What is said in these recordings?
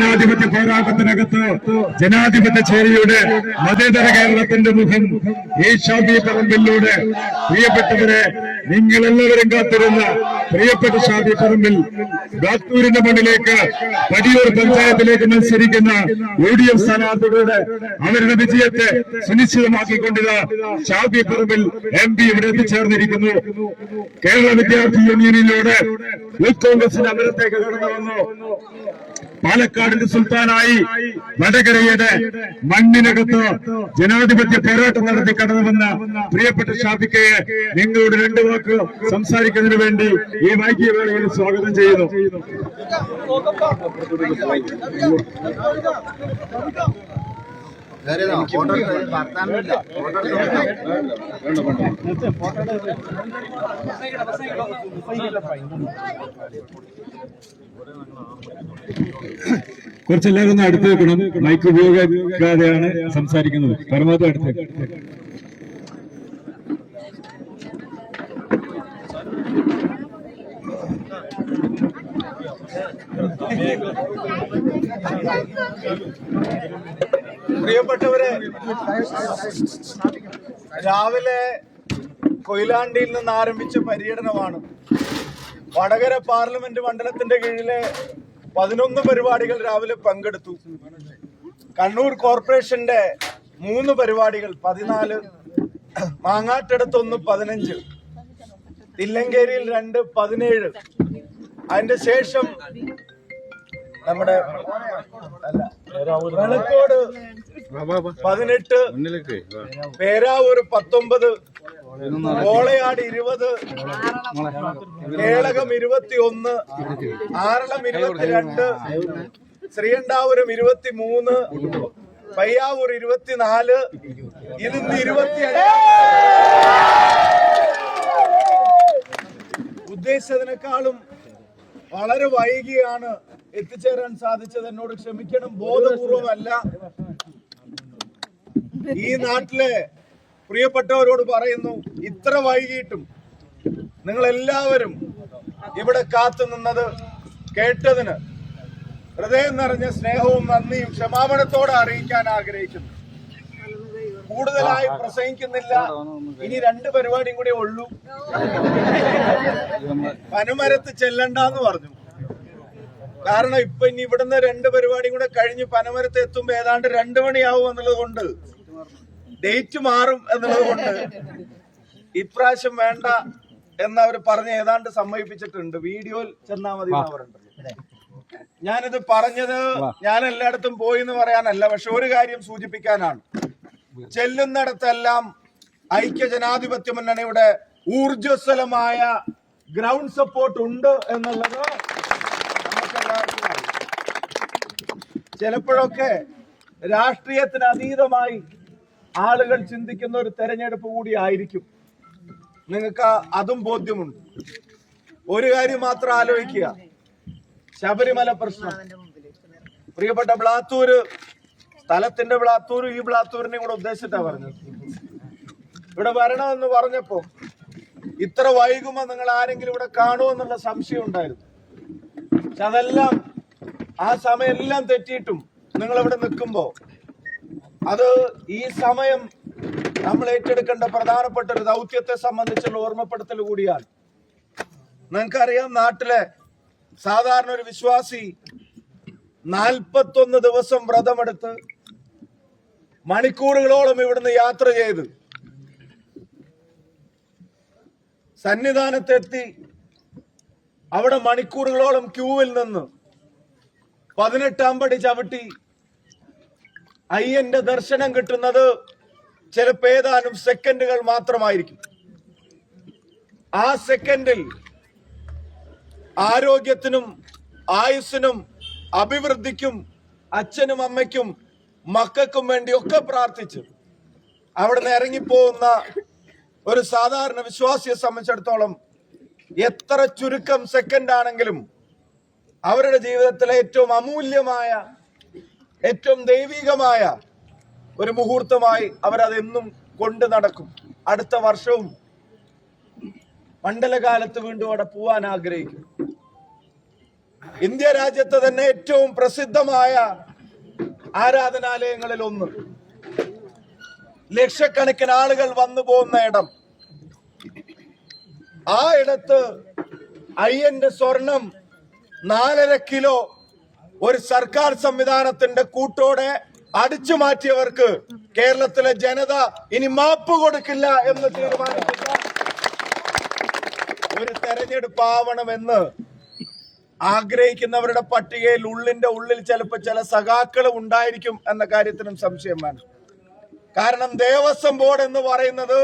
ജനാധിപത്യ പോരാട്ടത്തിനകത്ത് ജനാധിപത്യ ചേരിയുടെ മതേതര കേരളത്തിന്റെ മുഖം ഈ പറമ്പിലൂടെ പ്രിയപ്പെട്ടവരെ നിങ്ങൾ എല്ലാവരും കാത്തിരുന്ന പ്രിയപ്പെട്ട ഷാബി പറമ്പിൽ ബാത്തൂരിന്റെ മണ്ണിലേക്ക് പടിയൂർ പഞ്ചായത്തിലേക്ക് മത്സരിക്കുന്ന യു ഡി എഫ് സ്ഥാനാർത്ഥികളുടെ അവരുടെ വിജയത്തെ സുനിശ്ചിതമാക്കിക്കൊണ്ടിരുന്ന ഷാബി പറമ്പിൽ എം പി ഇവിടെ എത്തിച്ചേർന്നിരിക്കുന്നു. കേരള വിദ്യാർത്ഥി യൂണിയനിലൂടെ യൂത്ത് കോൺഗ്രസിന്റെ അമരത്തേക്ക് കടന്നു വന്നു. പാലക്കാടിന്റെ സുൽത്താനായി വടകരയുടെ മണ്ണിനകത്ത് ജനാധിപത്യ പോരാട്ടം നടത്തി കടന്നു വന്ന പ്രിയപ്പെട്ട ഷാഫിക്കയെ നിങ്ങളോട് രണ്ടു വാക്ക് സംസാരിക്കുന്നതിന് വേണ്ടി ഈ വൈകിയ വേളയിൽ സ്വാഗതം ചെയ്യുന്നു. കുറച്ചെല്ലാവരും ഒന്ന് അടുത്ത് വെക്കണം. മൈക്ക് ഉപയോഗിക്കാതെയാണ് സംസാരിക്കുന്നത്. പരമാവധി അടുത്ത് വെക്കണം. പ്രിയപ്പെട്ടവരെ രാവിലെ കൊയിലാണ്ടിയിൽ നിന്ന് ആരംഭിച്ച പര്യടനമാണ്. വടകര പാർലമെന്റ് മണ്ഡലത്തിന്റെ കീഴിലെ പതിനൊന്ന് പരിപാടികൾ രാവിലെ പങ്കെടുത്തു. കണ്ണൂർ കോർപ്പറേഷന്റെ മൂന്ന് പരിപാടികൾ പതിനാല് മാങ്ങാട്ടടുത്തൊന്ന് പതിനഞ്ച് തില്ലങ്കേരിയിൽ രണ്ട് പതിനേഴ്. അതിന്റെ ശേഷം നമ്മുടെ അല്ല വെളക്കോട് പതിനെട്ട് പേരാവൂർ പത്തൊമ്പത് കോളയാട് ഇരുപത് കേളകം ഇരുപത്തി ഒന്ന് ആറളം ഇരുപത്തിരണ്ട് ശ്രീകണ്ഠാപുരം ഇരുപത്തി മൂന്ന് പയ്യാവൂർ ഇരുപത്തിനാല് ഇതിന്ന് ഇരുപത്തി ഉദ്ദേശിച്ചതിനേക്കാളും വളരെ വൈകിയാണ് എത്തിച്ചേരാൻ സാധിച്ചത്. എന്നോട് ക്ഷമിക്കണം. ബോധപൂർവമല്ല. ഈ നാട്ടിലെ പ്രിയപ്പെട്ടവരോട് പറയുന്നു ഇത്ര വൈകിട്ടും നിങ്ങൾ എല്ലാവരും ഇവിടെ കാത്തു നിന്നത് കേട്ടതിന് ഹൃദയം നിറഞ്ഞ സ്നേഹവും നന്ദിയും ക്ഷമാപണത്തോടെ അറിയിക്കാൻ ആഗ്രഹിക്കുന്നു. കൂടുതലായി പ്രസംഗിക്കുന്നില്ല. ഇനി രണ്ട് പരിപാടിയും കൂടെ ഉള്ളൂ. പനമരത്ത് ചെല്ലണ്ടെന്ന് പറഞ്ഞു. കാരണം ഇപ്പൊ ഇനി ഇവിടുന്ന് രണ്ട് പരിപാടിയും കൂടെ കഴിഞ്ഞ് പനമരത്ത് എത്തുമ്പോ ഏതാണ്ട് രണ്ടു മണിയാവും എന്നുള്ളത് കൊണ്ട് ഡേറ്റ് മാറും എന്നുള്ളത് കൊണ്ട് ഇപ്രാവശ്യം വേണ്ട എന്ന് അവർ പറഞ്ഞ് ഏതാണ്ട് സമ്മതിപ്പിച്ചിട്ടുണ്ട്. വീഡിയോയിൽ ചെന്നാ മതി ഞാനിത് പറഞ്ഞത് ഞാൻ എല്ലായിടത്തും പോയി എന്ന് പറയാനല്ല പക്ഷെ ഒരു കാര്യം സൂചിപ്പിക്കാനാണ്. ചെല്ലുന്നിടത്തെല്ലാം ഐക്യ ജനാധിപത്യ മുന്നണിയുടെ ഊർജസ്വലമായ ഗ്രൗണ്ട് സപ്പോർട്ട് ഉണ്ട് എന്നുള്ളത് ചിലപ്പോഴൊക്കെ രാഷ്ട്രീയത്തിന് അതീതമായി ആളുകൾ ചിന്തിക്കുന്ന ഒരു തെരഞ്ഞെടുപ്പ് കൂടി ആയിരിക്കും. നിങ്ങൾക്ക് അതും ബോധ്യമുണ്ട്. ഒരു കാര്യം മാത്രം ആലോചിക്കുക. ശബരിമല പ്രശ്നം. പ്രിയപ്പെട്ട ബ്ലാത്തൂര് സ്ഥലത്തിന്റെ ബ്ലാത്തൂര് ഈ ബ്ലാത്തൂരിനെ കൂടെ ഉദ്ദേശിച്ചിട്ടാ പറഞ്ഞത്. ഇവിടെ വരണമെന്ന് പറഞ്ഞപ്പോ ഇത്ര വൈകുമ്പോ നിങ്ങൾ ആരെങ്കിലും ഇവിടെ കാണുമെന്നുള്ള സംശയം ഉണ്ടായിരുന്നു. പക്ഷെ അതെല്ലാം ആ സമയം എല്ലാം തെറ്റിയിട്ടും നിങ്ങൾ ഇവിടെ നിൽക്കുമ്പോ അത് ഈ സമയം നമ്മൾ ഏറ്റെടുക്കേണ്ട പ്രധാനപ്പെട്ട ഒരു ദൗത്യത്തെ സംബന്ധിച്ചുള്ള ഓർമ്മപ്പെടുത്തൽ കൂടിയാണ്. നിങ്ങൾക്കറിയാം നാട്ടിലെ സാധാരണ ഒരു വിശ്വാസി നാൽപ്പത്തൊന്ന് ദിവസം വ്രതമെടുത്ത് മണിക്കൂറുകളോളം ഇവിടുന്ന് യാത്ര ചെയ്ത് സന്നിധാനത്തെത്തി അവിടെ മണിക്കൂറുകളോളം ക്യൂവിൽ നിന്ന് പതിനെട്ടാം പടി ചവിട്ടി അയ്യന്റെ ദർശനം കിട്ടുന്നത് ചിലപ്പോ ഏതാനും സെക്കൻഡുകൾ മാത്രമായിരിക്കും. ആ സെക്കൻഡിൽ ആരോഗ്യത്തിനും ആയുസ്സിനും അഭിവൃദ്ധിക്കും അച്ഛനും അമ്മയ്ക്കും മക്കൾക്കും വേണ്ടി ഒക്കെ പ്രാർത്ഥിച്ച് നിന്ന് ഇറങ്ങിപ്പോകുന്ന ഒരു സാധാരണ വിശ്വാസിയെ സംബന്ധിച്ചിടത്തോളം എത്ര ചുരുക്കം സെക്കൻഡ് ആണെങ്കിലും അവരുടെ ജീവിതത്തിലെ ഏറ്റവും അമൂല്യമായ ഏറ്റവും ദൈവികമായ ഒരു മുഹൂർത്തമായി അവരതെന്നും കൊണ്ടു നടക്കും. അടുത്ത വർഷവും മണ്ഡലകാലത്ത് വീണ്ടും അവിടെ പോവാൻ ആഗ്രഹിക്കും. ഇന്ത്യ രാജ്യത്ത് തന്നെ ഏറ്റവും പ്രസിദ്ധമായ ആരാധനാലയങ്ങളിൽ ഒന്ന്. ലക്ഷക്കണക്കിന് ആളുകൾ വന്നു പോകുന്ന ഇടം. ആ ഇടത്ത് അയ്യന്റെ സ്വർണം നാലര കിലോ ഒരു സർക്കാർ സംവിധാനത്തിന്റെ കൂട്ടോടെ അടിച്ചു മാറ്റിയവർക്ക് കേരളത്തിലെ ജനത ഇനി മാപ്പ് കൊടുക്കില്ല എന്ന് തീരുമാനിക്കുക. ഒരു തെരഞ്ഞെടുപ്പ് ആവണമെന്ന് ആഗ്രഹിക്കുന്നവരുടെ പട്ടികയിൽ ഉള്ളിന്റെ ഉള്ളിൽ ചിലപ്പോൾ ചില സഖാക്കളും ഉണ്ടായിരിക്കും എന്ന കാര്യത്തിനും സംശയമാണ് കാരണം ദേവസ്വം ബോർഡ് എന്ന് പറയുന്നത്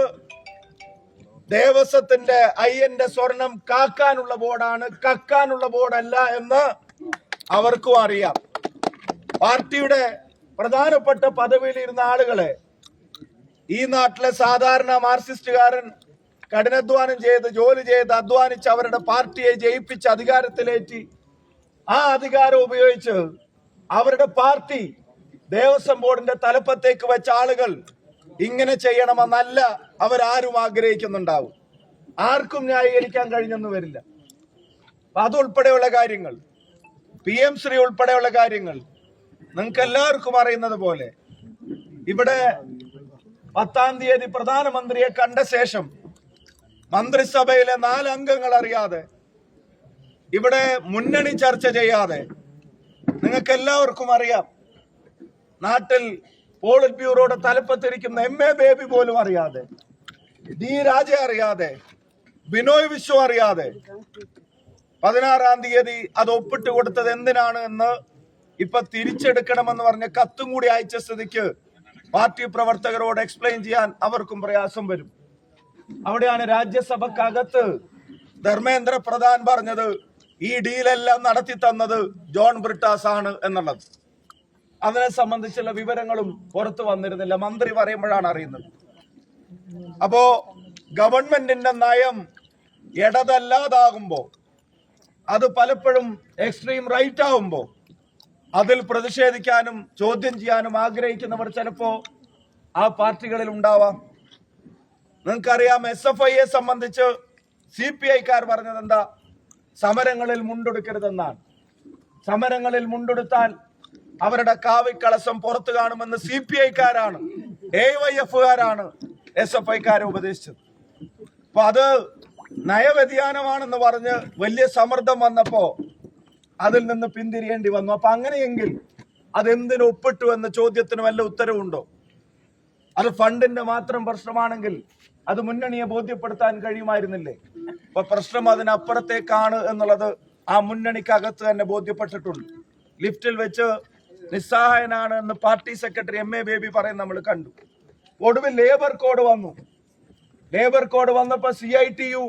ദേവസ്വത്തിന്റെ അയ്യന്റെ സ്വർണം കാക്കാനുള്ള ബോർഡാണ് കക്കാനുള്ള ബോർഡല്ല എന്ന് അവർക്കും അറിയാം. പാർട്ടിയുടെ പ്രധാനപ്പെട്ട പദവിയിൽ ഇരുന്ന ആളുകളെ ഈ നാട്ടിലെ സാധാരണ മാർക്സിസ്റ്റുകാരൻ കഠിനാധ്വാനം ചെയ്ത് ജോലി ചെയ്ത് അധ്വാനിച്ച് അവരുടെ പാർട്ടിയെ ജയിപ്പിച്ച് അധികാരത്തിലേറ്റി ആ അധികാരം ഉപയോഗിച്ച് അവരുടെ പാർട്ടി ദേവസ്വം ബോർഡിന്റെ തലപ്പത്തേക്ക് വെച്ച ആളുകൾ ഇങ്ങനെ ചെയ്യണമെന്നല്ല അവരാരും ആഗ്രഹിക്കുന്നുണ്ടാവും. ആർക്കും ന്യായീകരിക്കാൻ കഴിഞ്ഞെന്ന് വരില്ല. അതുൾപ്പെടെയുള്ള കാര്യങ്ങൾ പി എം ശ്രീ ഉൾപ്പെടെയുള്ള കാര്യങ്ങൾ നിങ്ങൾക്ക് എല്ലാവർക്കും അറിയുന്നത് പോലെ ഇവിടെ പത്താം തീയതി പ്രധാനമന്ത്രിയെ കണ്ട ശേഷം മന്ത്രിസഭയിലെ നാല് അംഗങ്ങൾ അറിയാതെ ഇവിടെ മുന്നണി ചർച്ച ചെയ്യാതെ നിങ്ങൾക്ക് എല്ലാവർക്കും അറിയാം. നാട്ടിൽ പോളിറ്റ് ബ്യൂറോയുടെ തലപ്പത്തിരിക്കുന്ന എം എ ബേബി പോലും അറിയാതെ ഡി രാജ അറിയാതെ ബിനോയ് വിശ്വ അറിയാതെ പതിനാറാം തീയതി അത് ഒപ്പിട്ട് കൊടുത്തത് എന്തിനാണ് എന്ന് ഇപ്പൊ തിരിച്ചെടുക്കണമെന്ന് പറഞ്ഞ കത്തും കൂടി അയച്ച സ്ഥിതിക്ക് പാർട്ടി പ്രവർത്തകരോട് എക്സ്പ്ലെയിൻ ചെയ്യാൻ അവർക്കും പ്രയാസം വരും. അവിടെയാണ് രാജ്യസഭക്കകത്ത് ധർമ്മേന്ദ്ര പ്രധാൻ പറഞ്ഞത് ഈ ഡീലെല്ലാം നടത്തി തന്നത് ജോൺ ബ്രിട്ടാസ് ആണ് എന്നുള്ളത്. അതിനെ സംബന്ധിച്ചുള്ള വിവരങ്ങളും പുറത്തു വന്നിരുന്നില്ല. മന്ത്രി പറയുമ്പോഴാണ് അറിയുന്നത്. അപ്പോ ഗവൺമെന്റിന്റെ നയം ഇടതല്ലാതാകുമ്പോ അത് പലപ്പോഴും എക്സ്ട്രീം റൈറ്റ് ആവുമ്പോൾ അതിൽ പ്രതിഷേധിക്കാനും ചോദ്യം ചെയ്യാനും ആഗ്രഹിക്കുന്നവർ ചിലപ്പോൾ ആ പാർട്ടികളിൽ ഉണ്ടാവാം. നിങ്ങൾക്കറിയാം എസ് എഫ് ഐയെ സംബന്ധിച്ച് സി പി ഐക്കാർ പറഞ്ഞത് എന്താ? സമരങ്ങളിൽ മുണ്ടെടുക്കരുതെന്നാണ്. സമരങ്ങളിൽ മുണ്ടെടുത്താൽ അവരുടെ കാവിക്കളസം പുറത്തു കാണുമെന്ന് സി പി ഐക്കാരാണ് എ വൈ എഫുകാരാണ് എസ് എഫ് ഐക്കാരെ ഉപദേശിച്ചത്. അപ്പൊ അത് നയവ്യതിയാനമാണെന്ന് പറഞ്ഞ് വലിയ സമ്മർദ്ദം വന്നപ്പോ അതിൽ നിന്ന് പിന്തിരിയേണ്ടി വന്നു. അപ്പൊ അങ്ങനെയെങ്കിൽ അതെന്തിനു ഒപ്പിട്ടു എന്ന ചോദ്യത്തിന് വല്ല ഉത്തരവുണ്ടോ? അത് ഫണ്ടിന്റെ മാത്രം പ്രശ്നമാണെങ്കിൽ അത് മുന്നണിയെ ബോധ്യപ്പെടുത്താൻ കഴിയുമായിരുന്നില്ലേ? അപ്പൊ പ്രശ്നം അതിനപ്പുറത്തേക്കാണ് എന്നുള്ളത് ആ മുന്നണിക്കകത്ത് തന്നെ ബോധ്യപ്പെട്ടിട്ടുണ്ട്. ലിഫ്റ്റിൽ വെച്ച് നിസ്സഹായനാണ് എന്ന് party secretary M A Baby പറയുന്ന നമ്മൾ കണ്ടു. ഒടുവിൽ ലേബർ കോഡ് വന്നു. ലേബർ കോഡ് വന്നപ്പോ സി ഐ ടി യു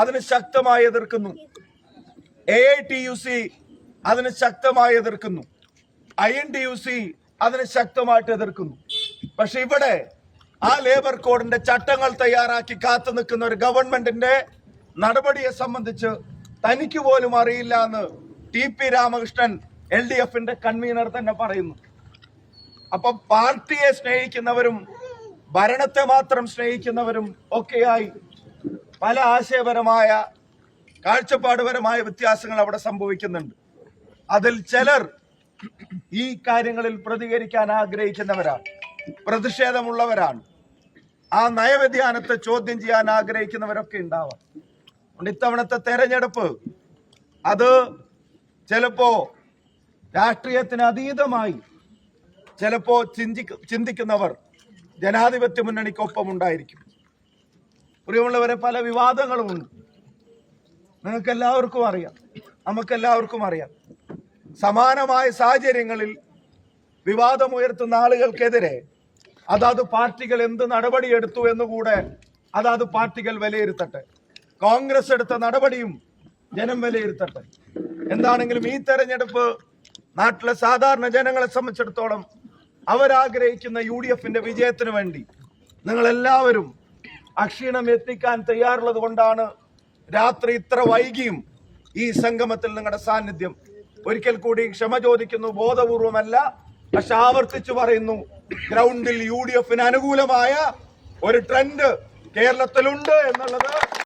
അതിന് ശക്തമായി എതിർക്കുന്നു. A I T U C അതിന് ശക്തമായി എതിർക്കുന്നു. I N T U C അതിന് ശക്തമായിട്ട് എതിർക്കുന്നു. പക്ഷെ ഇവിടെ ആ ലേബർ കോഡിന്റെ ചട്ടങ്ങൾ തയ്യാറാക്കി കാത്തു നിൽക്കുന്ന ഒരു ഗവൺമെന്റിന്റെ നടപടിയെ സംബന്ധിച്ച് തനിക്ക് പോലും അറിയില്ല എന്ന് T P Ramakrishnan L D എഫിന്റെ കൺവീനർ തന്നെ പറയുന്നു. അപ്പം പാർട്ടിയെ സ്നേഹിക്കുന്നവരും ഭരണത്തെ മാത്രം സ്നേഹിക്കുന്നവരും ഒക്കെയായി പല ആശയപരമായ കാഴ്ചപ്പാടുപരമായ വ്യത്യാസങ്ങൾ അവിടെ സംഭവിക്കുന്നുണ്ട്. അതിൽ ചിലർ ഈ കാര്യങ്ങളിൽ പ്രതികരിക്കാൻ ആഗ്രഹിക്കുന്നവരാണ് പ്രതിഷേധമുള്ളവരാണ്. ആ നയവ്യതിയാനത്തെ ചോദ്യം ചെയ്യാൻ ആഗ്രഹിക്കുന്നവരൊക്കെ ഉണ്ടാവാം. ഇത്തവണത്തെ തെരഞ്ഞെടുപ്പ് അത് ചിലപ്പോ രാഷ്ട്രീയത്തിന് അതീതമായി ചിലപ്പോ ചിന്തി ചിന്തിക്കുന്നവർ ജനാധിപത്യ മുന്നണിക്കൊപ്പം ഉണ്ടായിരിക്കും. പ്രിയമുള്ളവരെ പല വിവാദങ്ങളുമുണ്ട്. നിങ്ങൾക്ക് എല്ലാവർക്കും അറിയാം. നമുക്കെല്ലാവർക്കും അറിയാം. സമാനമായ സാഹചര്യങ്ങളിൽ വിവാദമുയർത്തുന്ന ആളുകൾക്കെതിരെ അതാത് പാർട്ടികൾ എന്ത് നടപടിയെടുത്തു എന്നുകൂടെ അതാത് പാർട്ടികൾ വിലയിരുത്തട്ടെ. കോൺഗ്രസ് എടുത്ത നടപടിയും ജനം വിലയിരുത്തട്ടെ. എന്താണെങ്കിലും ഈ തെരഞ്ഞെടുപ്പ് നാട്ടിലെ സാധാരണ ജനങ്ങളെ സംബന്ധിച്ചിടത്തോളം അവരാഗ്രഹിക്കുന്ന യു ഡി എഫിന്റെ വിജയത്തിന് വേണ്ടി നിങ്ങൾ എല്ലാവരും അക്ഷീണം എത്തിക്കാൻ തയ്യാറുള്ളത് കൊണ്ടാണ് രാത്രി ഇത്ര വൈകിയും ഈ സംഗമത്തിൽ നിങ്ങളുടെ സാന്നിധ്യം. ഒരിക്കൽ കൂടി ക്ഷമ ചോദിക്കുന്നു ബോധപൂർവമല്ല. പക്ഷെ ആവർത്തിച്ചു പറയുന്നു ഗ്രൗണ്ടിൽ യു ഡി എഫിന് അനുകൂലമായ ഒരു ട്രെൻഡ് കേരളത്തിലുണ്ട് എന്നുള്ളത്